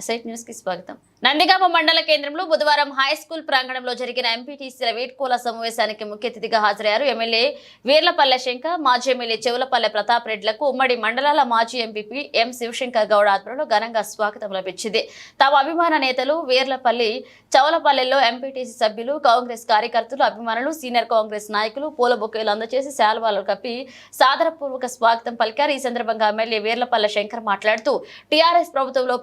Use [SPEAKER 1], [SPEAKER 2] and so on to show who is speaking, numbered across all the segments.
[SPEAKER 1] ఎస్ఐట్ న్యూస్కి స్వాగతం. నందిగామ మండల కేంద్రంలో బుధవారం హై స్కూల్ ప్రాంగణంలో జరిగిన ఎంపీటీసీల వేట్కోల సమావేశానికి ముఖ్య అతిథిగా హాజరయ్యారు ఎమ్మెల్యే వీర్లపల్లె శంకర్ మాజీ ఎమ్మెల్యే చెవులపల్లె ప్రతాప్ రెడ్లకు ఉమ్మడి మండలాల మాజీ ఎంపీపీ ఎం శివశంకర్ గౌడ్ ఆధ్వర్యంలో ఘనంగా స్వాగతం లభించింది. తమ అభిమాన నేతలు వీర్లపల్లి చౌలపల్లెలో ఎంపీటీసీ సభ్యులు కాంగ్రెస్ కార్యకర్తలు అభిమానులు సీనియర్ కాంగ్రెస్ నాయకులు పూల బొకేలు అందజేసి శాల్వాలు కప్పి సాదరపూర్వక స్వాగతం పలికారు. ఈ సందర్భంగా ఎమ్మెల్యే వీర్లపల్లె శంకర్ మాట్లాడుతూ టీఆర్ఎస్ ప్రభుత్వంలో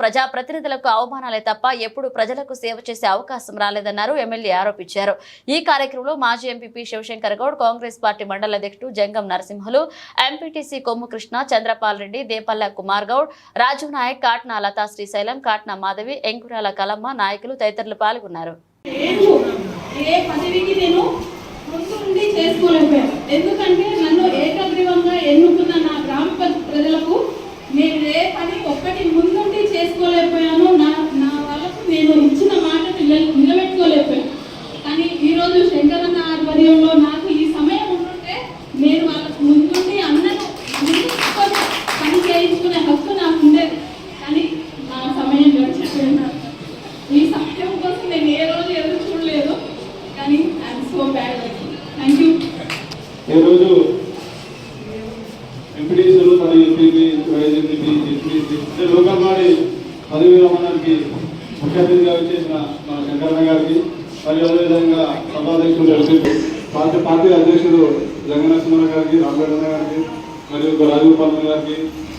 [SPEAKER 1] ప్రతినిధులకు అవమానాలే తప్ప ఎప్పుడు ప్రజలకు సేవ చేసే అవకాశం రాలేదన్నారు ఎమ్మెల్యే ఆరోపించారు. ఈ కార్యక్రమంలో మాజీ ఎంపీపీ శివశంకర్ గౌడ్ కాంగ్రెస్ పార్టీ మండల అధ్యక్షుడు జంగం నరసింహులు ఎంపీటీసీ కొమ్ము కృష్ణ చంద్రపాల్ రెడ్డి దేపల్ల కుమార్ గౌడ్ రాజు నాయక్ కాట్నా లతా శ్రీశైలం కాట్నా మాధవి ఎంకురాల కలమ్మ నాయకులు తదితరులు పాల్గొన్నారు.
[SPEAKER 2] ఎందుకంటే నన్ను ఏకగ్రీవంగా ఎన్నుకున్న నా గ్రామ ప్రజలకు నేను ఏ పని ఒక్కటి ముందుండి చేసుకోలేకపోయాను నా నా వాళ్ళకు నేను ఇచ్చిన మాట నిల- నిలబెట్టుకోలేకపోయాను కానీ ఈరోజు శంకరన్న ఆధ్వర్యంలో నాకు ఈ సమయం ఉంటుంటే నేను వాళ్ళకు ముందుండి అన్నను ముందుకు తీసుకొని పని చేయించుకునే హక్కు నాకు ఉండేది కానీ నా సమయం గడిచిపోయినా ఈ సమయం కోసం నేను ఏ రోజు ఎదురు చూడలేదు కానీ I'm so bad thank you
[SPEAKER 3] ఈరోజు ఎంపీడీసీలు మరియు ఎంపీపీ వైఎస్ ఎంపీపీ ఎంపీసీ అంటే లోకల్ బాడీ పదవి రమణానికి ముఖ్య అతిథిగా వచ్చేసిన మన శంకరన్న గారికి మరియు అదేవిధంగా సభాధ్యక్షుడు ఎంపీ పార్టీ పార్టీ అధ్యక్షుడు జగనరసింహ గారికి రామగడ్డ గారికి మరియు రాజగోపాల్ గారికి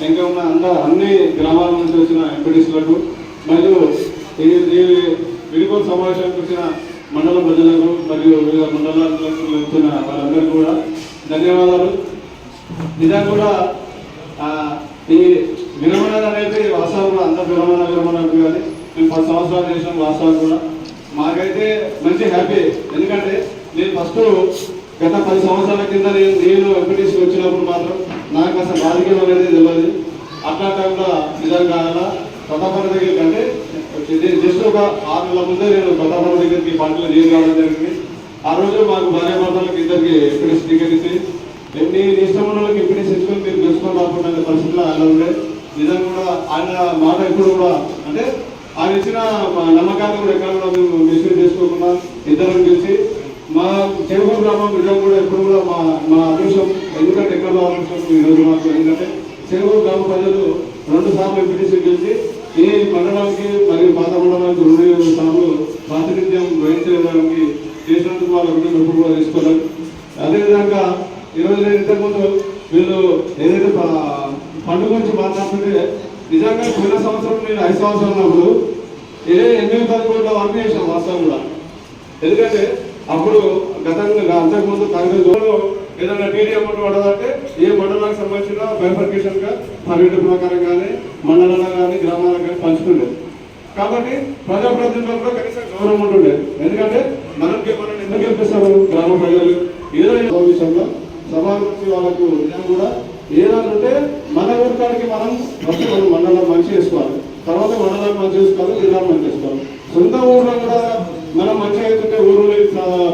[SPEAKER 3] ఇంకా ఉన్న అంద అన్ని గ్రామాల నుంచి వచ్చిన ఎంపీడీసీలకు మరియు ఈ విడిపోటు సమావేశానికి వచ్చిన మండల ప్రజలకు మరియు వివిధ మండలాలకు వచ్చిన వాళ్ళందరికీ కూడా ధన్యవాదాలు. నిజంగా కూడా ఈ విరమణ అనేది వాస్తవంలో అంత విరమణ విరమణ కానీ మేము పది సంవత్సరాలు చేసిన వాస్తవం కూడా. మాకైతే మంచి హ్యాపీ. ఎందుకంటే నేను ఫస్ట్ గత పది సంవత్సరాల కింద నేను నేను ఎంపీటీసీ వచ్చినప్పుడు మాత్రం నాకు అసలు రాజకీయం అనేది తెలియదు అట్లా టైంలో నిజంగా అలా ప్రతాపన దగ్గరికి అంటే జస్ట్ ఒక ఆరు నెలల ముందే నేను ప్రతాపన దగ్గరికి పార్టీలో నేను రావడం జరిగింది. ఆ రోజు మాకు భార్య భర్తలకు ఇద్దరికి ఎంపీటీసీ టికెట్ ఎన్ని ఇష్టం ఉన్న వాళ్ళకి ఇచ్చుకొని మీరు తెలుసుకొని రాకుండా పరిస్థితులు ఆయన ఉండే. నిజంగా కూడా ఆయన మాట ఎప్పుడు కూడా అంటే ఆయన ఇచ్చిన మా నమ్మకాన్ని కూడా ఎక్కడ మేము మిస్యూజ్ చేసుకోకుండా ఇద్దరం పిలిచి మా చెరువు గ్రామం నిజం కూడా ఎప్పుడు కూడా మా మా అదృష్టం. ఎందుకంటే ఎక్కడ అదృష్టం ఈ మాకు? ఎందుకంటే చెరువు గ్రామ ప్రజలు రెండు సార్లు ఎంపీటీసీ గెలిచి ఈ మండలానికి మరియు పాత మండలానికి రెండు వేల ప్రాతినిధ్యం వహించడానికి చేసినందుకు వాళ్ళ గురించి కూడా తీసుకోలేదు అదేవిధంగా ఈరోజు నేను ఇంతకుముందు వీళ్ళు ఏదైతే పండుగ గురించి మాట్లాడుతుంటే నిజంగా పోయిన సంవత్సరం నేను ఐదు సంవత్సరాలు ఉన్నప్పుడు ఏ ఎనిమిది పది కోట్ల వరకు చేసాం వాస్తవం కూడా. ఎందుకంటే అప్పుడు గతంగా అంతకుముందు కాంగ్రెస్ ఏదైనా టీడీ అమౌంట్ పడదంటే ఏ మండలానికి సంబంధించిన బైఫర్కేషన్గా పర్యటన ప్రకారం కానీ మండలాల కానీ గ్రామాలకు కానీ పంచుతుండేది కాబట్టి ప్రజాప్రతినిధులు కూడా కనీసం గౌరవం ఉంటుండే. ఎందుకంటే మనకి మనం ఎందుకు గెలిపిస్తాము? గ్రామ ప్రజలు. ఏదైనా విషయంలో సభాపతి వాళ్ళకు నిజం కూడా ఏదైనా ఉంటే మన ఊరికాడికి మనం ఫస్ట్ మనం మండలం మంచి చేసుకోవాలి. తర్వాత మండలం మంచి చేసుకోవాలి జిల్లా మంచి చేసుకోవాలి. సొంత ఊర్లో కూడా మనం మంచిగా అవుతుంటే ఊరు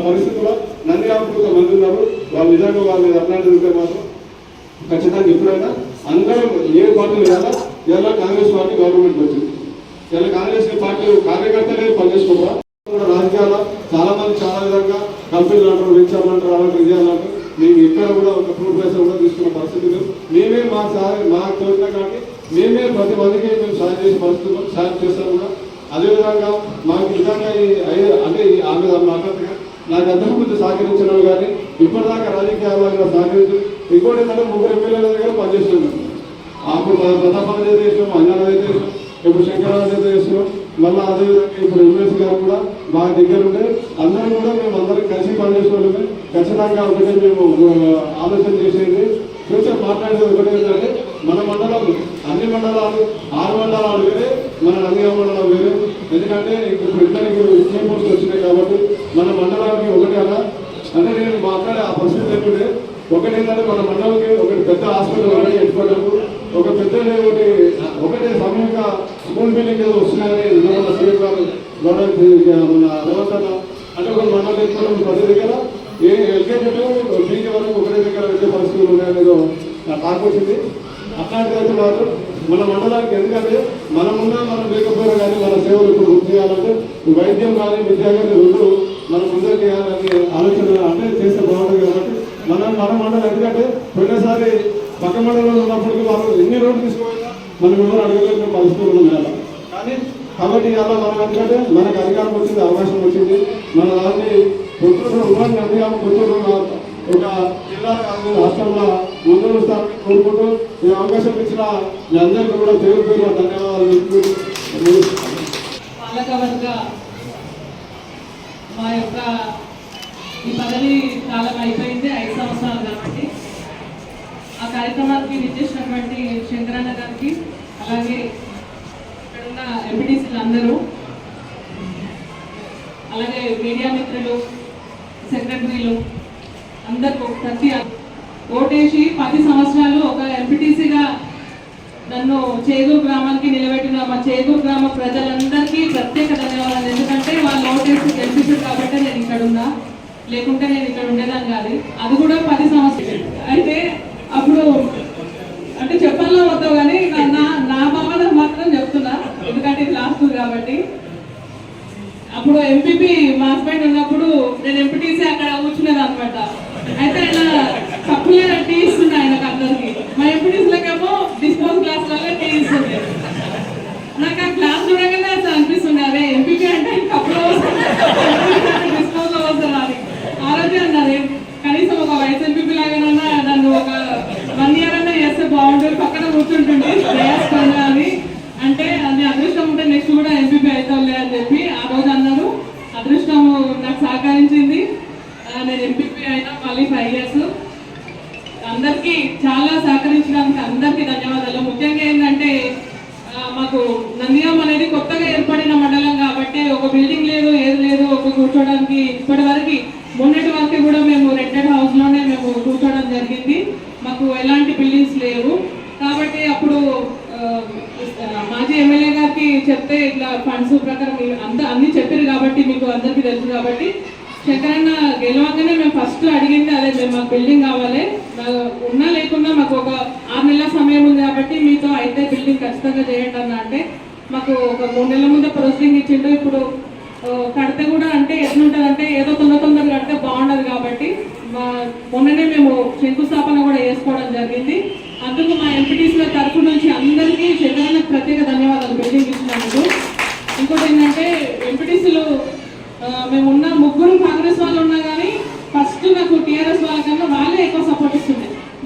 [SPEAKER 3] పరిస్థితుల్లో నంది ఆపుకుంటే మంది ఉన్నారు వాళ్ళు నిజంగా వాళ్ళు అట్లాంటిది ఉంటే మాత్రం ఖచ్చితంగా ఎప్పుడైనా అందరూ ఏ పార్టీ లేదా ఇలా కాంగ్రెస్ పార్టీ గవర్నమెంట్ వచ్చింది. ఇలా కాంగ్రెస్ పార్టీ కార్యకర్తలే పనిచేసుకోవా కూడా రాజకీయాల్లో చాలా మంది చాలా విధంగా కంపెనీలు అంటారు వెంచర్లు అంటారు అలాంటి ఇది అంటారు మేము ఎక్కడ కూడా ఒక ప్రూఫ్ వేసా కూడా తీసుకున్న పరిస్థితి లేదు. మేమే మా సార్ మాకు తోచిన కాబట్టి మేమే ప్రతి మందికి మేము సాయం చేసే పరిస్థితుల్లో సాయం చేస్తాం కూడా. అదేవిధంగా మాకు నిజంగా అంటే ఆమె మాట్లాడుతున్నా. నాకు అంతకుముందు సహకరించిన వాళ్ళు కానీ ఇప్పటిదాకా రాజకీయాల్లో ఇలా ఇంకోటి ఏంటంటే ముగ్గురు ఎమ్మెల్యేల దగ్గర పనిచేస్తున్నాం అప్పుడు ప్రతాపన అయితే చేసినాం అంజన అయితే చేసినాం ఇప్పుడు శంకరరావు అయితే చేసినాం మళ్ళీ అదేవిధంగా ఇప్పుడు ఎమ్మెల్సీ గారు కూడా మా దగ్గర ఉంటే అందరం కూడా మేము అందరం కలిసి పనిచేసిన ఖచ్చితంగా ఒకటే మేము ఆలోచన చేసేది. ఫ్యూచర్ మాట్లాడేది ఒకటే ఏంటంటే మన మండలం అన్ని మండలాలు ఆరు మండలాలు వేరే మన నందిగా మండలం వేరే. ఎందుకంటే ఇప్పుడు ఇద్దరు ఇప్పుడు సీఎం పోస్ట్ వచ్చినాయి కాబట్టి మన మండలానికి ఒకటి అలా అంటే నేను మాట్లాడే ఆ పరిస్థితి ఏంటంటే ఒకటి ఏంటంటే మన మండలంకి ఒకటి పెద్ద హాస్పిటల్ ఒకటి ఎత్తుకోవడం ఒక పెద్ద ఒకటి ఒకటి సమయంగా స్కూల్ బిల్డింగ్ ఏదో వస్తున్నాయని మన సీఎం గారు మన రేవంత్ అంటే ఒక మండలం ఎత్తుకోవడం ప్రతి దగ్గర ఏ ఎల్కేజీ పీజీ వరకు ఒకటే దగ్గర వెళ్ళే పరిస్థితులు ఉన్నాయనేదో నాకు వచ్చింది అట్లాంటి అయితే మాత్రం మన మండలానికి ఎందుకంటే మనమున్నా మనం లేకపోయినా కానీ మన సేవలు చేయాలంటే వైద్యం కానీ విద్య కానీ రెండు మనం ముందుకు చేయాలని ఆలోచన అంటే చేస్తే బాగుంటుంది కాబట్టి మనం మన మండలం ఎందుకంటే పోయినసారి పక్క మండలంలో ఉన్నప్పటికీ వాళ్ళు ఎన్ని రోడ్లు తీసుకుపోయినా మనం ఎవరు అడగలేదు పరిస్థితులు ఉన్నాయి కానీ కాబట్టి అలా మనం ఎందుకంటే మనకు అధికారం వచ్చింది అవకాశం వచ్చింది. మన దాన్ని పుత్తూరు ఉమ్మడి అధికారం పుత్తూరు ఒక జిల్లా కాదు రాష్ట్రంలో ముందు వస్తారని కోరుకుంటూ ఈ అవకాశం ఇచ్చిన మీ అందరికీ కూడా పేరు పేరు ధన్యవాదాలు
[SPEAKER 2] పాలకవర్గ మా యొక్క ఈ పదవి కాలం అయిపోయింది ఐదు సంవత్సరాలు కాబట్టి. ఆ కార్యక్రమానికి విచ్చేసినటువంటి శంకరన్న గారికి అలాగే ఇక్కడున్న ఎంపీటీసీలు అందరూ అలాగే మీడియా మిత్రులు సెక్రటరీలు అందరికీ ప్రతి ఓటేసి పది సంవత్సరాలు ఒక ఎంపీటీసీగా నన్ను చేదూరు గ్రామానికి నిలబెట్టిన మా చేదూరు గ్రామ ప్రజలందరికీ ప్రత్యేక ధన్యవాదాలు. ఎందుకంటే వాళ్ళు ఓటేసి గెలిపించారు కాబట్టి నేను ఇక్కడ ఉన్నా లేకుంటే నేను ఇక్కడ ఉండేదాన్ని కాదు. అది కూడా పది సంవత్సరాలు.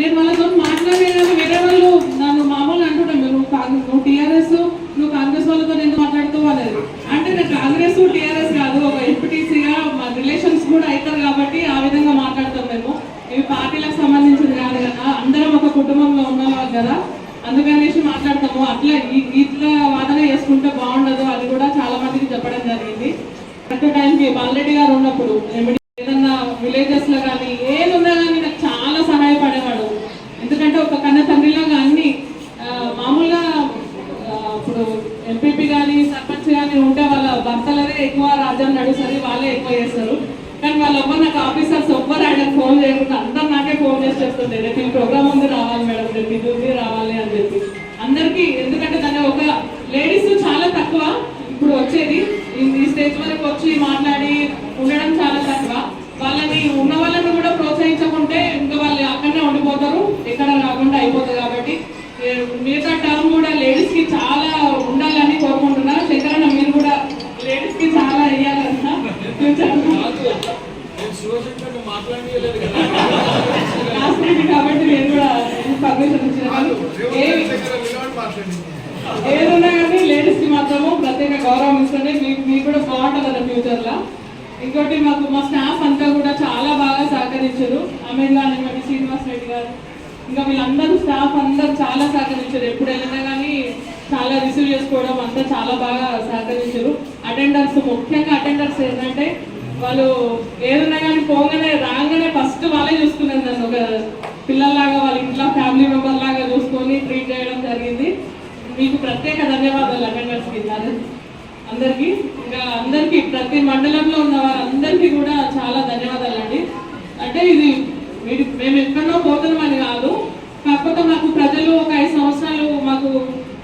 [SPEAKER 2] నేను వాళ్ళతో మాట్లాడే కానీ వేరే వాళ్ళు నన్ను మామూలుగా అంటుండే నువ్వు కాంగ్రెస్ నువ్వు టీఆర్ఎస్ నువ్వు కాంగ్రెస్ వాళ్ళతో నేను మాట్లాడుతూ అనేది అంటే నేను కాంగ్రెస్ టీఆర్ఎస్ కాదు ఒక ఎంపీటీసీగా మా రిలేషన్స్ కూడా అవుతారు కాబట్టి ఆ విధంగా మాట్లాడతాం మేము ఇవి పార్టీలకు సంబంధించింది కాదు కదా అందరం ఒక కుటుంబంలో ఉన్నవాళ్ళు కదా అందుకనేసి మాట్లాడతాము అట్లా ఈ- ఇట్లా వాదన చేసుకుంటే బాగుండదు అది కూడా చాలా మందికి చెప్పడం జరిగింది కరెక్ట్ టైంకి బాలరెడ్డి గారు ఉన్నప్పుడు ఏమిటి ఏదన్నా విలేజెస్లో కానీ ఏదున్నా కానీ నాకు చాలా సహాయపడేవాడు ఎందుకంటే ఒక కన్న తండ్రిలాగా అన్ని ఆ, మామూలుగా ఆ, ఇప్పుడు ఎంపీపీ కానీ సర్పంచ్ కానీ ఉంటే వాళ్ళ భర్తలదే ఎక్కువ రాజ్యం నడుస్తుంది వాళ్ళే ఎక్కువ చేస్తారు కానీ వాళ్ళు ఎవ్వరు నాకు ఆఫీసర్స్ ఎవ్వరు ఆయన ఫోన్ చేయకుండా అందరు నాకే ఫోన్ చేసి చెప్తుండే రేపు ఈ ప్రోగ్రామ్ ఉంది రావాలి మేడం రేపు ఇది ఉంది రావాలి అని చెప్పి అందరికీ ఎందుకంటే దాన్ని ఒక లేడీస్ చాలా తక్కువ ఇప్పుడు వచ్చేది ఈ- ఈ స్టేజ్ వరకు వచ్చి మాట్లాడి ఉండడం చాలా తక్కువ. వాళ్ళని ఉన్న వాళ్ళని కూడా ప్రోత్సహించకుంటే ఇంకా వాళ్ళు అక్కడనే ఉండిపోతారు ఎక్కడ రాకుండా అయిపోతుంది కాబట్టి. మిగతా టర్మ్ కూడా లేడీస్కి చాలా ఉండాలని కోరుకుంటున్నా శంకరన్న మీరు కూడా లేడీస్కి చాలా వేయాలన్నా ఫ్యూచర్ కాబట్టి నేను కూడా పర్మిషన్ ఇచ్చిన ఏ ఏదున్నా కానీ లేడీస్కి మాత్రము ప్రత్యేక గౌరవం ఇస్తుంటే మీకు మీకు కూడా బాగుంటుంది కదా ఫ్యూచర్లో. ఇంకోటి మాకు మా స్టాఫ్ అంతా కూడా చాలా బాగా సహకరించారు. అమీర్ గారు మరి శ్రీనివాస్ రెడ్డి గారు. ఇంకా వీళ్ళందరూ స్టాఫ్ అందరూ చాలా సహకరించారు. ఎప్పుడు కానీ చాలా రిసీవ్ చేసుకోవడం అంతా చాలా బాగా సహకరించారు. అటెండర్స్ ముఖ్యంగా అటెండర్స్ ఏంటంటే వాళ్ళు ఏదన్నా కానీ పోగానే రాగానే ఫస్ట్ వాళ్ళే చూసుకున్నారు నన్ను. ఒక పిల్లల్లాగా వాళ్ళ ఇంట్లో ఫ్యామిలీ మెంబర్ లాగా చూసుకొని ట్రీట్ చేయడం జరిగింది. మీకు ప్రత్యేక ధన్యవాదాలు అటెండర్స్కి అందరికి ఇంకా అందరికి ప్రతి మండలంలో ఉన్న వారందరికీ కూడా చాలా ధన్యవాదాలు అండి అంటే ఇది మీరు మేము ఎక్కడో పోతున్నామని కాదు కాకపోతే మాకు ప్రజలు ఒక ఐదు సంవత్సరాలు మాకు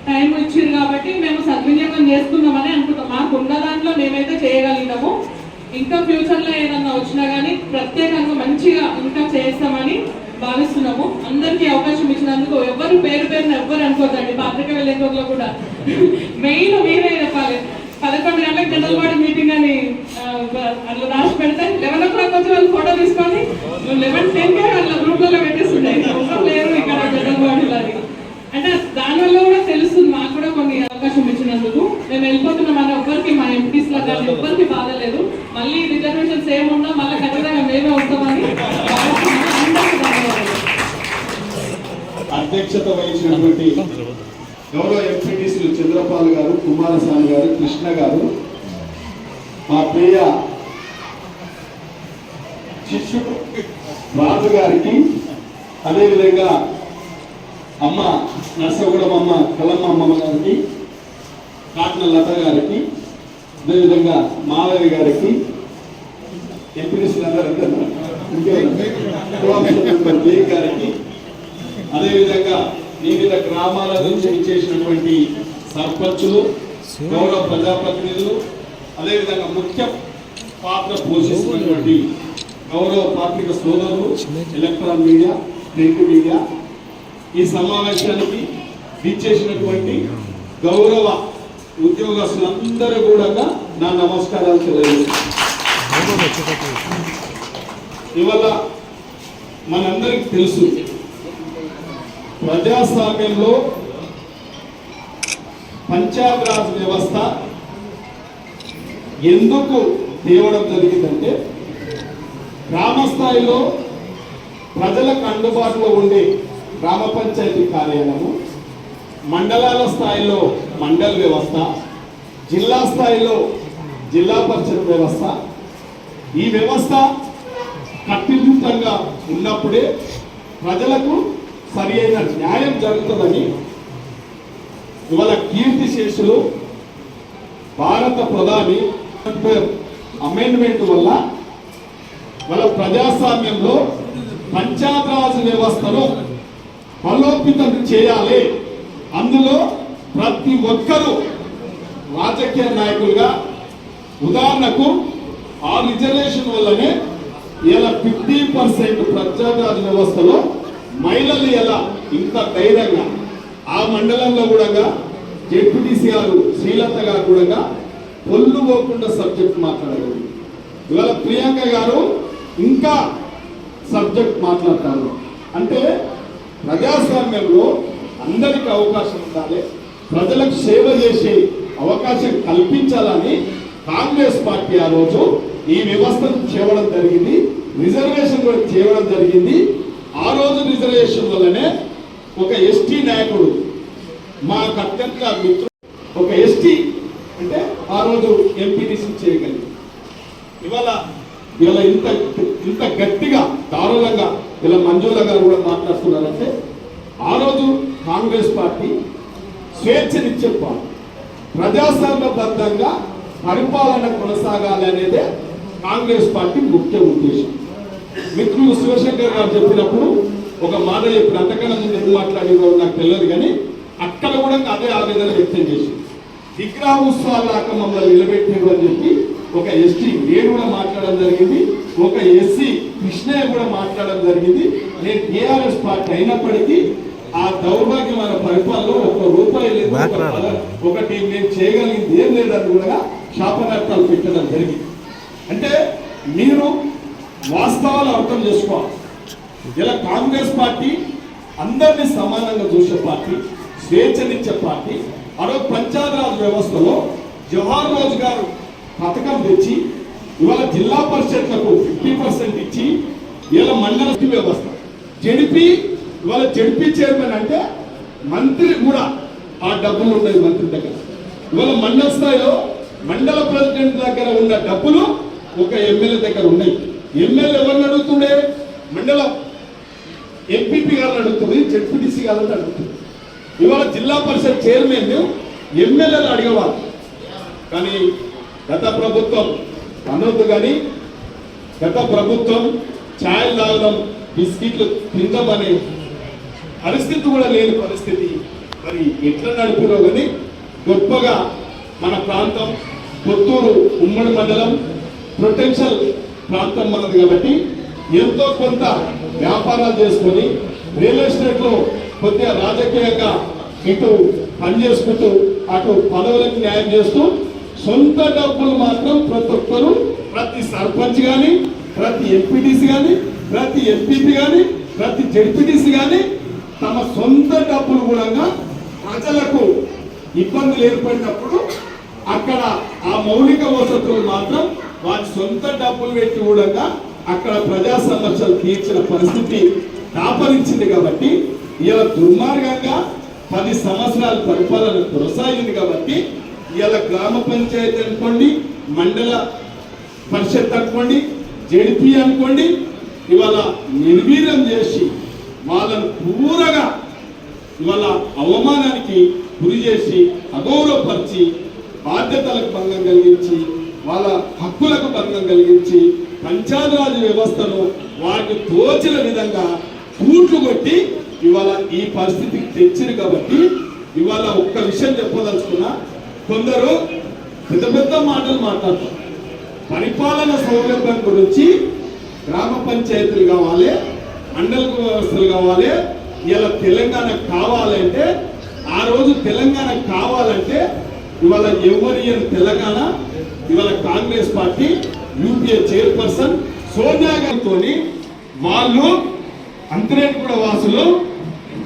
[SPEAKER 2] టైం ఇచ్చారు కాబట్టి మేము సద్వినియోగం చేసుకుందామని అనుకుంటాం మాకు ఉన్న దాంట్లో మేమైతే చేయగలిగినాము. ఇంకా ఫ్యూచర్లో ఏదన్నా వచ్చినా కానీ ప్రత్యేకంగా మంచిగా ఇంకా చేస్తామని భావిస్తున్నాము. అందరికీ అవకాశం ఇచ్చినందుకు ఎవరు పేరు పేరున ఎవ్వరు అనుకోదండి పాత్రిక వెళ్ళేటోళ్ళు కూడా. మెయిన్ మీరే చెప్పాలి. పదకొండు గంటలకు జనరల్ బాడీ మీటింగ్ అని అందులో రాసి పెడితే లెవెన్ ఓ క్లాక్ వచ్చి వాళ్ళు ఫోటో తీసుకొని లెవెన్ టెన్ కే వాళ్ళ గ్రూప్లలో పెట్టేస్తుండే. ఎవరు లేరు ఇక్కడ జనరల్ బాడీలో అని అంటే దానివల్ల కూడా తెలుస్తుంది మాకు కూడా కొన్ని అవకాశం ఇచ్చినందుకు. మేము వెళ్ళిపోతున్నాం అని ఎవ్వరికి మా ఎంపీస్ లా కానీ ఎవ్వరికి బాధ లేదు. మళ్ళీ రిజర్వేషన్స్ ఏమున్నా మళ్ళీ ఖచ్చితంగా మేమే వస్తామని
[SPEAKER 4] అధ్యక్షత వహించినటువంటి గౌరవ ఎంపీటీసీలు చంద్రపాల్ గారు కుమారస్వామి గారు కృష్ణ గారు. మా ప్రియ శిష్యుడు రాజు గారికి అదేవిధంగా అమ్మ నర్సగూడెం అమ్మ కలమ్మ అమ్మమ్మ గారికి కాట్న లత గారికి అదేవిధంగా మాధవి గారికి ఎంపీటీసీలు అందరూ ఇంకే గారికి అదేవిధంగా వివిధ గ్రామాల నుంచి ఇచ్చేసినటువంటి సర్పంచులు గౌరవ ప్రజాప్రతినిధులు అదేవిధంగా ముఖ్య పాత్ర పోషిస్తున్నటువంటి గౌరవ పాత్రిక సోదరులు ఎలక్ట్రాన్ మీడియా ప్రింట్ మీడియా. ఈ సమావేశానికి ఇచ్చేసినటువంటి గౌరవ ఉద్యోగస్తులందరూ కూడా నా నమస్కారాలు తెలియజేస్తున్నాను ఇవాళ మనందరికి తెలుసు ప్రజాస్వామ్యంలో పంచాబ్రాజ్ వ్యవస్థ ఎందుకు తేవడం జరిగిందంటే గ్రామ స్థాయిలో ప్రజలకు అందుబాటులో ఉండే గ్రామ పంచాయతీ కార్యాలయము మండలాల స్థాయిలో మండల వ్యవస్థ జిల్లా స్థాయిలో జిల్లా పరిషత్ వ్యవస్థ. ఈ వ్యవస్థ కట్టుదిట్టంగా ఉన్నప్పుడే ప్రజలకు సరి అయిన న్యాయం జరుగుతుందని ఇవాళ కీర్తి శేషులు భారత ప్రధాని అమెండ్మెంట్ వల్ల వాళ్ళ ప్రజాస్వామ్యంలో పంచాయతీరాజ్ వ్యవస్థను బలోపేతం చేయాలి. అందులో ప్రతి ఒక్కరూ రాజకీయ నాయకులుగా ఉదాహరణకు ఆ రిజర్వేషన్ వల్లనే ఇలా ఫిఫ్టీ పర్సెంట్ ప్రజారాజ్ వ్యవస్థలో మహిళలు ఎలా? ఇంత ధైర్యంగా. ఆ మండలంలో కూడా జెడ్పీటీసీ గారు శ్రీలత గారు కూడా పొల్లు పోకుండా సబ్జెక్ట్ మాట్లాడగలరు ఇవాళ ప్రియాంక గారు ఇంకా సబ్జెక్ట్ మాట్లాడతారు. అంటే ప్రజాస్వామ్యంలో అందరికి అవకాశం ఉండాలి. ప్రజలకు సేవ చేసే అవకాశం కల్పించాలని కాంగ్రెస్ పార్టీ ఆ రోజు ఈ వ్యవస్థను చేయడం జరిగింది. రిజర్వేషన్ కూడా చేయడం జరిగింది. ఆ రోజు రిజర్వేషన్ వల్లనే ఒక ఎస్టీ నాయకుడు మా అత్యంత మిత్రుడు ఒక ఎస్టీ అంటే ఆ రోజు ఎంపీటీసీ చేయగలిగింది ఇవాళ ఇవాళ ఇంత ఇంత గట్టిగా దారుణంగా ఇలా మంజుల గారు కూడా మాట్లాడుతున్నారంటే ఆ రోజు కాంగ్రెస్ పార్టీ స్వేచ్ఛనిచ్చే పార్టీ ప్రజాస్వామ్యబద్ధంగా పరిపాలన కొనసాగాలి అనేదే కాంగ్రెస్ పార్టీ ముఖ్య ఉద్దేశం. మిత్రులు శివశంకర్ గారు చెప్పినప్పుడు ఒక మాట చెప్పిన అంతకన్నా ముందు ఎందుకు మాట్లాడేదో నాకు తెలియదు కానీ అక్కడ కూడా అదే ఆవేదన వ్యక్తం చేసి విగ్రహ ఉత్సవాల దాకా మమ్మల్ని నిలబెట్టారు అని చెప్పి ఒక ఎస్టీ నేను కూడా మాట్లాడడం జరిగింది ఒక ఎస్సీ కృష్ణయ్య కూడా మాట్లాడడం జరిగింది. నేను టీఆర్ఎస్ పార్టీ అయినప్పటికీ ఆ దౌర్భాగ్యమైన పరిపాలనలో ఒక రూపాయి లేదు. ఒకటి నేను చేయగలిగింది ఏం లేదని కూడా శాపనార్థాలు పెట్టడం జరిగింది. అంటే మీరు వాస్తవాలు అర్థం చేసుకోవాలి. ఇలా కాంగ్రెస్ పార్టీ అందరినీ సమానంగా చూసే పార్టీ స్వేచ్ఛనిచ్చే పార్టీ అదో పంచాయతీరాజ్ వ్యవస్థలో జవహర్ రాజ్ గారు పథకం తెచ్చి ఇవాళ జిల్లా పరిషత్లకు ఫిఫ్టీ పర్సెంట్ ఇచ్చి ఇలా మండల వ్యవస్థ. జడిపి ఇవాళ జడిపి చైర్మన్ అంటే మంత్రి కూడా ఆ డబ్బులు ఉన్నాయి మంత్రి దగ్గర. ఇవాళ మండల స్థాయిలో మండల ప్రెసిడెంట్ దగ్గర ఉన్న డబ్బులు ఒక ఎమ్మెల్యే దగ్గర ఉన్నాయి. ఎమ్మెల్యే ఎవరిని అడుగుతుండే? మండలం ఎంపీపీ గారిని అడుగుతుంది జడ్పీటీసీ గారిని అడుగుతుంది. ఇవాళ జిల్లా పరిషత్ చైర్మన్ ఎమ్మెల్యేలు అడిగేవారు. కానీ గత ప్రభుత్వం అనొద్దు కానీ గత ప్రభుత్వం ఛాయలు తాగడం బిస్కెట్లు తినడం అనే పరిస్థితి కూడా లేని పరిస్థితి. మరి ఎట్లా నడిపిరో కానీ గొప్పగా మన ప్రాంతం పుత్తూరు ఉమ్మడి మండలం పొటెన్షియల్ ప్రాంతం మనది కాబట్టి ఎంతో కొంత వ్యాపారాలు చేసుకొని రియల్ ఎస్టేట్లో కొద్దిగా రాజకీయంగా ఇటు పనిచేసుకుంటూ అటు పదవులకు న్యాయం చేస్తూ సొంత డబ్బులు మాత్రం ప్రతి ఒక్కరు ప్రతి సర్పంచ్ కానీ ప్రతి ఎంపీటీసీ కానీ ప్రతి ఎంపీపీ కానీ ప్రతి జడ్పీటీసీ కానీ తమ సొంత డబ్బులు కూడా ప్రజలకు ఇబ్బందులు ఏర్పడినప్పుడు అక్కడ ఆ మౌలిక వసతులు మాత్రం వారి సొంత డబ్బులు పెట్టి కూడా అక్కడ ప్రజా సమస్యలు తీర్చిన పరిస్థితి దాపరించింది కాబట్టి ఇలా దుర్మార్గంగా పది సంవత్సరాల పరిపాలన కొనసాగింది కాబట్టి ఇలా గ్రామ పంచాయతీ అనుకోండి మండల పరిషత్ అనుకోండి జడిపి అనుకోండి ఇవాళ నిర్వీర్యం చేసి వాళ్ళను పూరగా ఇవాళ అవమానానికి గురి చేసి అగౌరవపరిచి బాధ్యతలకు భంగం కలిగించి వాళ్ళ హక్కులకు భంగం కలిగించి పంచాయతీరాజ్ వ్యవస్థను వారికి తోచిన విధంగా కూట్లు కొట్టి ఇవాళ ఈ పరిస్థితికి తెచ్చింది కాబట్టి ఇవాళ ఒక్క విషయం చెప్పదలుచుకున్నా కొందరు పెద్ద పెద్ద మాటలు మాట్లాడతారు. పరిపాలన సౌలభ్యం గురించి గ్రామ పంచాయతీలు కావాలి మండల వ్యవస్థలు కావాలి ఇలా తెలంగాణ కావాలంటే ఆ రోజు తెలంగాణ కావాలంటే ఇవాళ ఎవరి తెలంగాణ? ఇవాళ Congress party UPA chairperson Sonia గారితో వాళ్ళు అంతరేటిగూడ వాసులు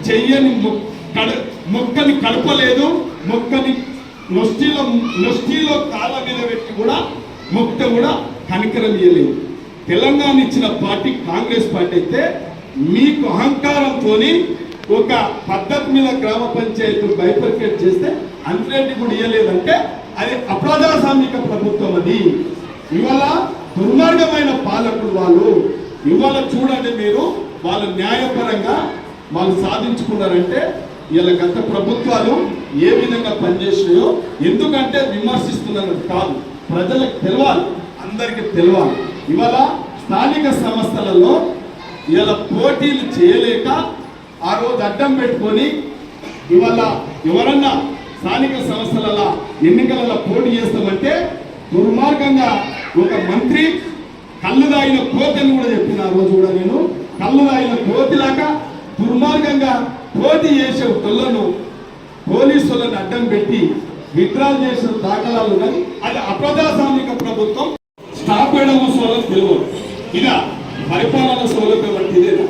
[SPEAKER 4] చెయ్యని మొ- కడ మొక్కని కడపలేదు మొక్కని నొష్టిలో నొష్టిలో కాళ్ళ మీద పెట్టి కూడా మొక్క కూడా కనికరం ఇయ్యలేదు. తెలంగాణ ఇచ్చిన పార్టీ కాంగ్రెస్ పార్టీ అయితే మీకు అహంకారంతో ఒక పద్ధతి మీద గ్రామ పంచాయతీ బైఫర్కేట్ చేస్తే అంతరెడ్డి కూడా ఇయ్యలేదంటే అది అప్రజాస్వామిక ప్రభుత్వం అది. ఇవాళ దుర్మార్గమైన పాలకులు వాళ్ళు ఇవాళ చూడండి మీరు వాళ్ళు న్యాయపరంగా వాళ్ళు సాధించుకున్నారంటే ఇలా గత ప్రభుత్వాలు ఏ విధంగా పనిచేసినాయో ఎందుకంటే విమర్శిస్తున్నది కాదు. ప్రజలకు తెలవాలి అందరికీ తెలవాలి. ఇవాళ స్థానిక సంస్థలలో ఇలా పోటీలు చేయలేక ఆ రోజు అడ్డం పెట్టుకొని ఇవాళ ఎవరన్నా స్థానిక సంస్థల ఎన్నికలలో పోటీ చేస్తామంటే దుర్మార్గంగా ఒక మంత్రి కళ్ళు దాగిన కోతని కూడా చెప్పిన ఆ రోజు కూడా నేను కళ్ళు దాగిన కోతిలాగా దుర్మార్గంగా పోటీ చేసే పిల్లను పోలీసులను అడ్డం పెట్టి విత్డ్రాల్ చేసిన దాఖలాలు కానీ అది అప్రజాస్వామిక ప్రభుత్వం స్టాప్ వేయడం సోలం తెలియదు ఇదా పరిపాలన సౌలభ్యం అంటే ఇదేనా?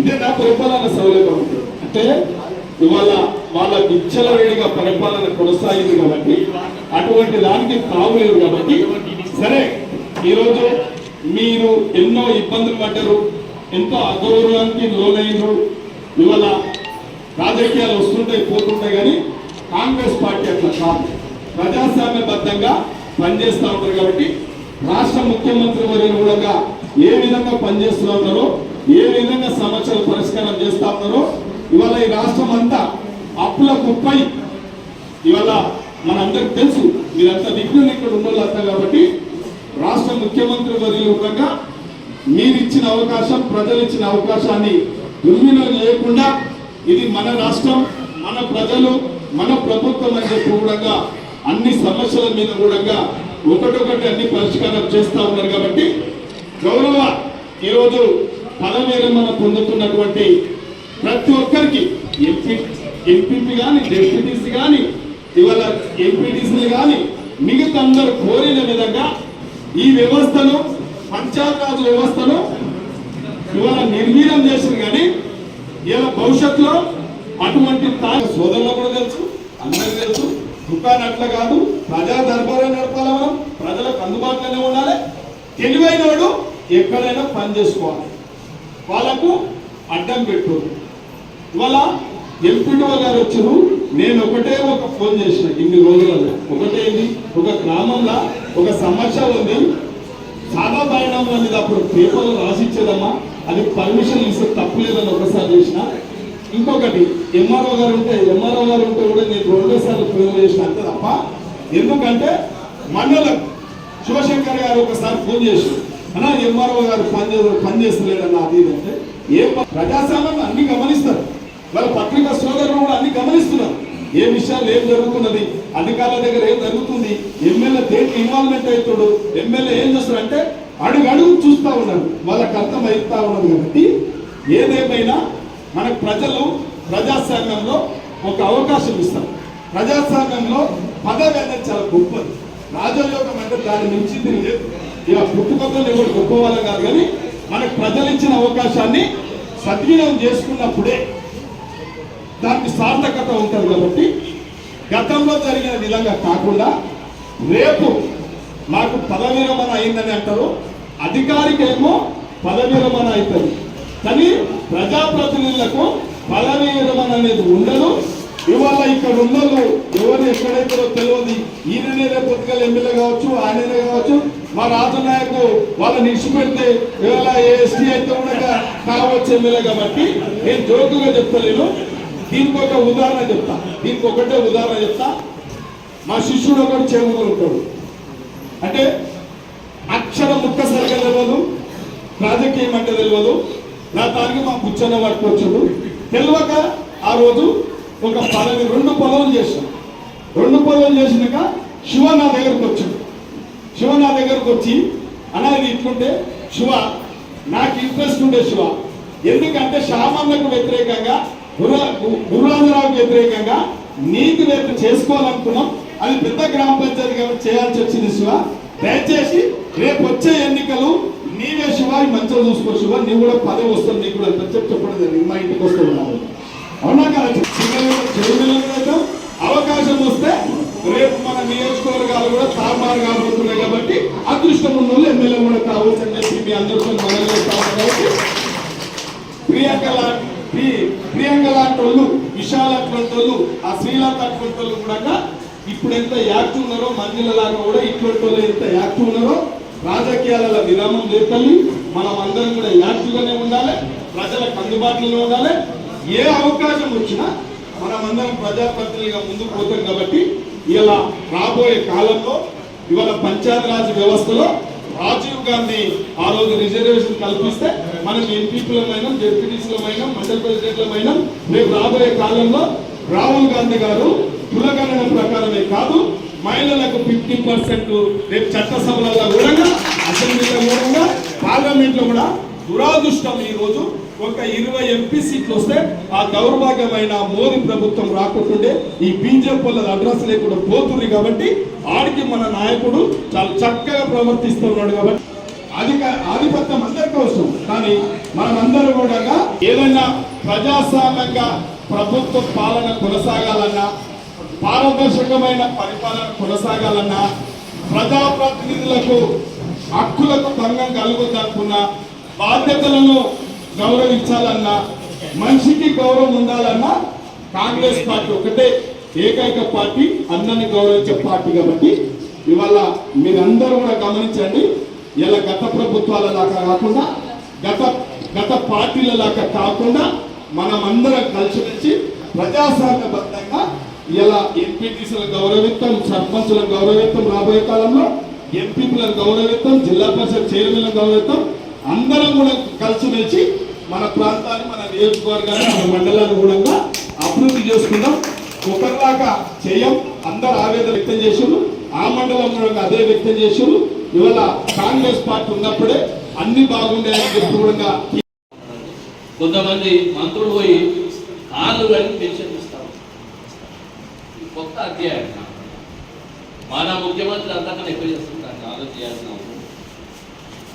[SPEAKER 4] ఇదేనా పరిపాలన సౌలభ్యం అంటే అంటే ఇవాళ వాళ్ళ విచ్చల వేడిగా పరిపాలన కొనసాగింది కాబట్టి అటువంటి దానికి తాగులేదు కాబట్టి సరే ఈరోజు మీరు ఎన్నో ఇబ్బందులు పడ్డారు ఎంతో అగౌరవానికి లోనైనరు ఇవాళ రాజకీయాలు వస్తుంటాయి పోతుంటాయి కానీ కాంగ్రెస్ పార్టీ అట్లా కాదు. ప్రజాస్వామ్యబద్ధంగా పనిచేస్తూ ఉంటారు కాబట్టి రాష్ట్ర ముఖ్యమంత్రి వర్యులు కూడా ఏ విధంగా పనిచేస్తూ ఉన్నారో ఏ విధంగా సమస్యలు పరిష్కారం చేస్తా ఉన్నారో ఇవాళ ఈ రాష్ట్రం అంతా అప్పుల కుప్పై ఇవాళ మనందరికి తెలుసు మీరంతా నిపుణులు ఇక్కడ ఉండాలంతా కాబట్టి రాష్ట్ర ముఖ్యమంత్రి వర్యులు కూడా మీరిచ్చిన అవకాశం ప్రజలు ఇచ్చిన అవకాశాన్ని దుర్వినియోగం లేకుండా ఇది మన రాష్ట్రం మన ప్రజలు మన ప్రభుత్వం అని చెప్పి కూడా అన్ని సమస్యల మీద కూడా ఒకటొకటి అన్ని పరిష్కారం చేస్తూ ఉన్నారు కాబట్టి గౌరవ ఈరోజు పదవీరమణ పొందుతున్నటువంటి ప్రతి ఒక్కరికి ఎంపీ ఎంపీపీ కానీ డెప్యూటీసీ కానీ ఇవాళ ఎంపీటీసీలు కానీ మిగతా అందరూ కోరిన విధంగా ఈ వ్యవస్థను పంచాయతీరాజ్ వ్యవస్థను ఇవాళ నిర్వీర్యం చేసింది కానీ ఇలా భవిష్యత్తులో అటువంటి తా- సోదరులకు కూడా తెలుసు అందరికీ తెలుసు దుకాణం అట్లా కాదు ప్రజా దర్బారే నడపాలి మనం ప్రజలకు అందుబాటులోనే ఉండాలి తెలివైన వాడు ఎక్కడైనా పని చేసుకోవాలి. వాళ్ళకు అడ్డం పెట్టు. ఇవాళ ఎంపీడో గారు వచ్చారు. నేను ఒకటే ఒక ఫోన్ చేసిన ఇన్ని రోజులలో. ఒకటే ఒక గ్రామంలో ఒక సమస్య ఉంది. చాలా బయడం అనేది అప్పుడు పేపర్లో రాసిచ్చేదమ్మా. అది పర్మిషన్ ఇస్తే తప్పు లేదని ఒకసారి చేసిన. ఇంకొకటి ఎంఆర్ఓ గారు ఉంటే ఎంఆర్ఓ గారు ఉంటే కూడా నేను రెండోసార్లు ఫోన్ చేసిన అంతే తప్ప ఎందుకంటే మండలం శివశంకర్ గారు ఒకసారి ఫోన్ చేసి అన్నా ఎంఆర్ఓ గారు పని చే- పని అది అంటే ఏ ప్రజాస్వామ్యం అన్ని గమనిస్తారు. వాళ్ళ పత్రిక సోదరులు కూడా అన్ని గమనిస్తున్నారు. ఏ విషయాలు ఏం జరుగుతున్నది? అధికారుల దగ్గర ఏం జరుగుతుంది? ఎమ్మెల్యే దేనికి ఇన్వాల్వ్మెంట్ అవుతాడు? ఎమ్మెల్యే ఏం చేస్తాడు అంటే అడుగు అడుగు చూస్తూ ఉన్నారు వాళ్ళకి అర్థం అవుతా ఉన్నది కాబట్టి ఏదేమైనా మనకు ప్రజలు ప్రజాస్వామ్యంలో ఒక అవకాశం ఇస్తారు. ప్రజాస్వామ్యంలో పదవి అనేది చాలా గొప్పది. రాజయోగం అంటే దాని మించింది లేదు. ఇక పుట్టుకతో ఎవరు గొప్ప కాదు కానీ మనకు ప్రజలు ఇచ్చిన అవకాశాన్ని సద్వినియోగం చేసుకున్నప్పుడే దానికి సార్థకత ఉంటుంది కాబట్టి గతంలో జరిగిన విధంగా కాకుండా రేపు మాకు పదవి విరమణ అయిందని అంటారు. అధికారికేమో పదవి విరమణ అవుతుంది కానీ ప్రజాప్రతినిధులకు పదవి విరమణ అనేది ఉండదు. ఇవాళ ఇక్కడ ఉన్నోళ్ళు ఎవరు ఎక్కడైతే తెలియదు. ఈయననే రేపు పొద్దుగల ఎమ్మెల్యే కావచ్చు ఆయననే కావచ్చు. మా రాజు నాయకు వాళ్ళని ఇచ్చిపెడితే ఇవాళ ఎస్టీ అయితే ఉండగా కావచ్చు ఎమ్మెల్యే కాబట్టి నేను జోకుగా చెప్తలేను. దీనికి ఒక ఉదాహరణ చెప్తా. దీనికి ఒకటే ఉదాహరణ చెప్తా. మా శిష్యుడు ఒకటి చేమూరు ఉంటాడు. అంటే అక్షర ముక్క సరిగ్గా తెలియదు రాజకీయం అంటే తెలియదు నా దానికి మా బుచ్చన్న పట్టుకొచ్చాడు తెలియక ఆ రోజు ఒక పదవి రెండు పొలవులు చేసాం రెండు పొలవులు చేసినాక శివ నా దగ్గరకు వచ్చాడు. శివ నా దగ్గరకు వచ్చి అనేది ఇట్లుంటే శివ నాకు ఇంట్రెస్ట్ ఉండే శివ. ఎందుకంటే శామన్నకు వ్యతిరేకంగా గురురాజరావుకి వ్యతిరేకంగా నీకు రేపు చేసుకోవాలనుకున్నాం. అది పెద్ద గ్రామ పంచాయతీ కాబట్టి చేయాల్సి వచ్చింది శివ. దయచేసి రేపు వచ్చే ఎన్నికలు నీవే శివ మంచిగా చూసుకో శివ. నీవు కూడా పదే వస్తుంది నీకు కూడా అని చెప్పి చెప్పడం జరిగింది మా ఇంటికి వస్తూ ఉన్నాను. అవునా కదా? చిన్నపిల్లలు- అవకాశం వస్తే రేపు మన నియోజకవర్గాలు కూడా తారుమారు కాబోతున్నాయి కాబట్టి అదృష్టం ఉన్న వాళ్ళు ఎమ్మెల్యే కూడా కావచ్చు అని చెప్పి మీ అందరితో మనం కాబట్టి ప్రియాంక లాంటి ప్రియాంక లాంటి వాళ్ళు విశాల్ వాళ్ళు ఆ శ్రీలంక అటువంటి వాళ్ళు కూడా ఇప్పుడు ఎంత యాక్టివ్ ఉన్నారో మంజుల లాగా కూడా ఇటువంటి వాళ్ళు ఎంత యాక్టివ్ ఉన్నారో రాజకీయాలలో విరామం లేపల్లి మనం అందరం కూడా యాక్టివ్గానే ఉండాలి ప్రజలకు అందుబాటులో ఉండాలి. ఏ అవకాశం వచ్చినా మనం అందరం ప్రజాప్రతినిధిగా ముందుకు పోతాం కాబట్టి ఇలా రాబోయే కాలంలో ఇవాళ పంచాయతీరాజ్ వ్యవస్థలో రాజీవ్ గాంధీ ఆ రోజు రిజర్వేషన్ కల్పిస్తే మనం ఎంపీలమైనా డిప్యూటీస్లమైనా మండల ప్రెసిడెంట్లమైనా రేపు రాబోయే కాలంలో రాహుల్ గాంధీ గారు కులగణన ప్రకారమే కాదు మహిళలకు ఫిఫ్టీ పర్సెంట్ రేపు చట్టసభలలో కూడా అసెంబ్లీలో కూడా పార్లమెంట్లో కూడా దురాదృష్టం ఈరోజు ఒక ఇరవై ఎంపీ సీట్లు వస్తే ఆ దౌర్భాగ్యమైన మోదీ ప్రభుత్వం రాకుంటుండే ఈ బీజేపీ వాళ్ళ అడ్రస్ లేకుండా పోతుంది కాబట్టి ఆడికి మన నాయకుడు చాలా చక్కగా ప్రవర్తిస్తున్నాడు కాబట్టి అధిక ఆధిపత్యం అందరికీ అవసరం. కానీ మనమందరూ కూడా ఏదైనా ప్రజాస్వామ్యంగా ప్రభుత్వ పాలన కొనసాగాలన్నా పారదర్శకమైన పరిపాలన కొనసాగాలన్నా ప్రజాప్రతినిధులకు హక్కులకు భంగం కలుగుదనుకున్న బాధ్యతలను గౌరవించాలన్నా మనిషికి గౌరవం ఉండాలన్నా కాంగ్రెస్ పార్టీ ఒకటే ఏకైక పార్టీ అందరిని గౌరవించే పార్టీ కాబట్టి ఇవాళ మీరందరూ కూడా గమనించండి ఇలా గత ప్రభుత్వాల దాకా కాకుండా గత గత పార్టీల లాగా కాకుండా మనం అందరం కలిసిమెలిసి ప్రజాస్వామ్యబద్ధంగా ఇలా ఎంపీటీసీలను గౌరవిస్తాం సర్పంచులను గౌరవిస్తాం రాబోయే కాలంలో ఎంపీలను గౌరవిస్తాం జిల్లా పరిషత్ చైర్మన్లను గౌరవిస్తాం అందరం కూడా కలిసిమెలిసి మన ప్రాంతాన్ని మన నియోజకవర్గాన్ని మన మండలాన్ని కూడా అభివృద్ధి చేసుకుందాం. ఒకరిలాగా చేయం. అందరు ఆవేదన వ్యక్తం చేసారు ఆ మండలం కూడా అదే వ్యక్తం చేసారు ఇవాళ కాంగ్రెస్ పార్టీ ఉన్నప్పుడే అన్ని బాగుండేలా చెప్పి కూడా
[SPEAKER 5] కొంతమంది మంత్రులు పోయి కాళ్ళు కానీ పెన్షన్ ఇస్తారు. కొత్త అధ్యాయం. మన ముఖ్యమంత్రి అంతకన్నా ఎక్కువ చేస్తుంటారు. ఆలోచన చేయాల్సిన అవసరం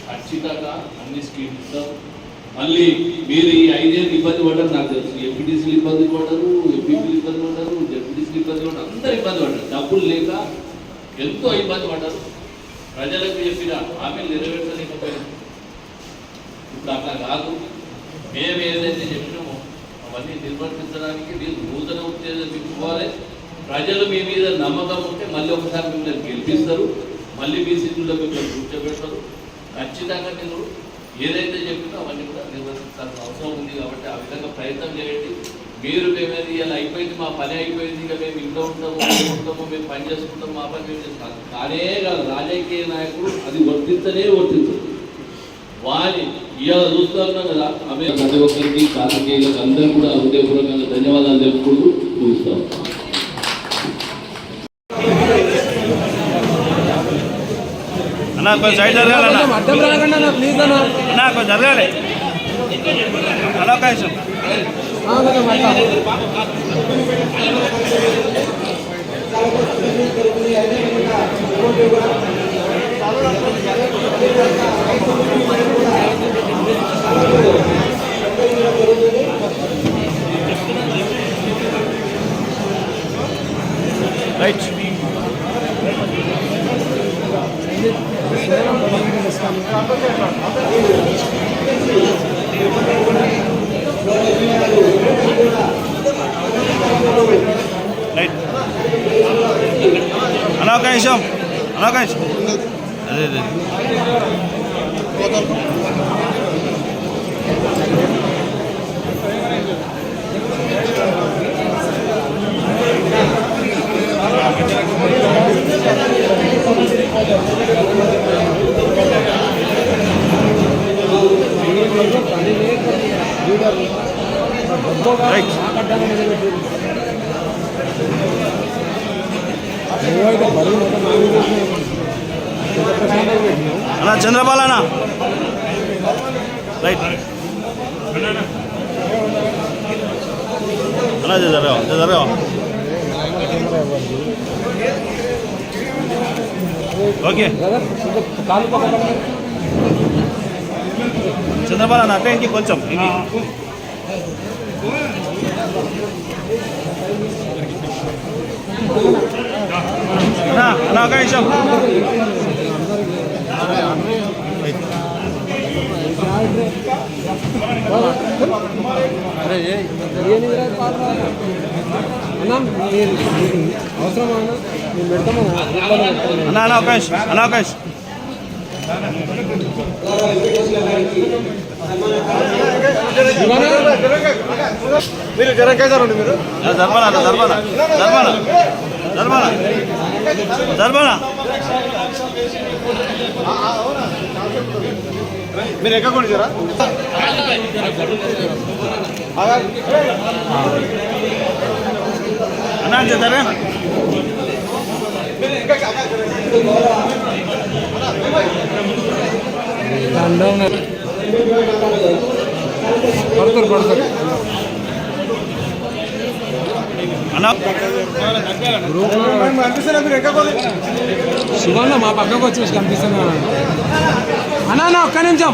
[SPEAKER 5] ఖచ్చితంగా అన్ని స్కీమ్స్ మళ్ళీ మీరు ఈ ఐదేళ్ళు ఇబ్బంది పడ్డారు నాకు తెలుసు. ఎంపీటీసీలు ఇబ్బంది పడ్డారు ఎంపీపీలు ఇబ్బంది పడ్డారు డెప్యూటీసీలు ఇబ్బంది పడ్డారు అందరు ఇబ్బంది పడ్డారు. డబ్బులు లేక ఎంతో ఇబ్బంది పడ్డారు. ప్రజలకు చెప్పిన హామీలు నెరవేర్చలేకపోయారు ఇప్పుడు అట్లా కాదు. మేము ఏదైతే చెప్పినామో అవన్నీ నిర్వర్తించడానికి మీరు నూతన ఉత్తేజం తిప్పుకోవాలి ప్రజలు మీ మీద నమ్మకం ఉంటే మళ్ళీ ఒకసారి మిమ్మల్ని గెలిపిస్తారు. మళ్ళీ మీ సీట్లలో మిమ్మల్ని కూర్చోబెడతారు. ఖచ్చితంగా నేను ఏదైతే చెప్పిందో అవన్నీ కూడా నిర్వర్తించాల్సిన అవసరం ఉంది కాబట్టి ఆ విధంగా ప్రయత్నం చేయండి. మీరు మేమేది ఇలా అయిపోయింది మా పని అయిపోయింది ఇక మేము ఇంట్లో ఉంటాము ఉంటాము మేము పని చేసుకుంటాము మా పని మేము చేసుకుంటాం కానే కాదు రాజకీయ నాయకుడు అది వర్తించనే వర్తించదు వారి ఇవాళ చూస్తున్నాం కదా ఆమె ప్రతి ఒక్కరికి కార్మికేయులకు అందరూ కూడా హృదయపూర్వకంగా ధన్యవాదాలు తెలుపుకుంటూ చూస్తాం
[SPEAKER 6] అన్నా కొంచెం సైడ్ జరగాలన్నా.
[SPEAKER 7] అన్నా
[SPEAKER 6] కొంచెం జరగాలి. అలా ఒక నిమిషం
[SPEAKER 7] ఆ, కొంచెం పడతా.
[SPEAKER 6] రైట్. అలా ఒక నిమిషం అలా ఒక నిమిషం అదే అదే రైట్
[SPEAKER 7] నువ్వైతే
[SPEAKER 6] అన్నా చంద్రబాల అన్న. రైట్ అన్నా ఇది జరగవా ఓకే
[SPEAKER 7] కాలు పక్కన
[SPEAKER 6] అన్న అట్లా ఇంకి కొంచెం ఇంకి. అన్నా ఒక నిమిషం?
[SPEAKER 7] అన్నా అన్న పెడతాము.
[SPEAKER 6] అన్నా అన్నా ఒక నిమిషం అన్నా ఒక నిమిషం
[SPEAKER 3] మీరు జరగకేసారండి మీరు?
[SPEAKER 6] జర్మనా జర్మనా జర్మనా జర్మనా జర్మనా
[SPEAKER 3] మీరు ఎక్కకుండా జరా
[SPEAKER 6] అన్నా జరగనా
[SPEAKER 7] పడతారు పడతారు
[SPEAKER 6] అన్నా
[SPEAKER 7] మా పక్కకు వచ్చేసి కనిపిస్తున్నా అన్నా ఒక్క
[SPEAKER 6] నిమిషం.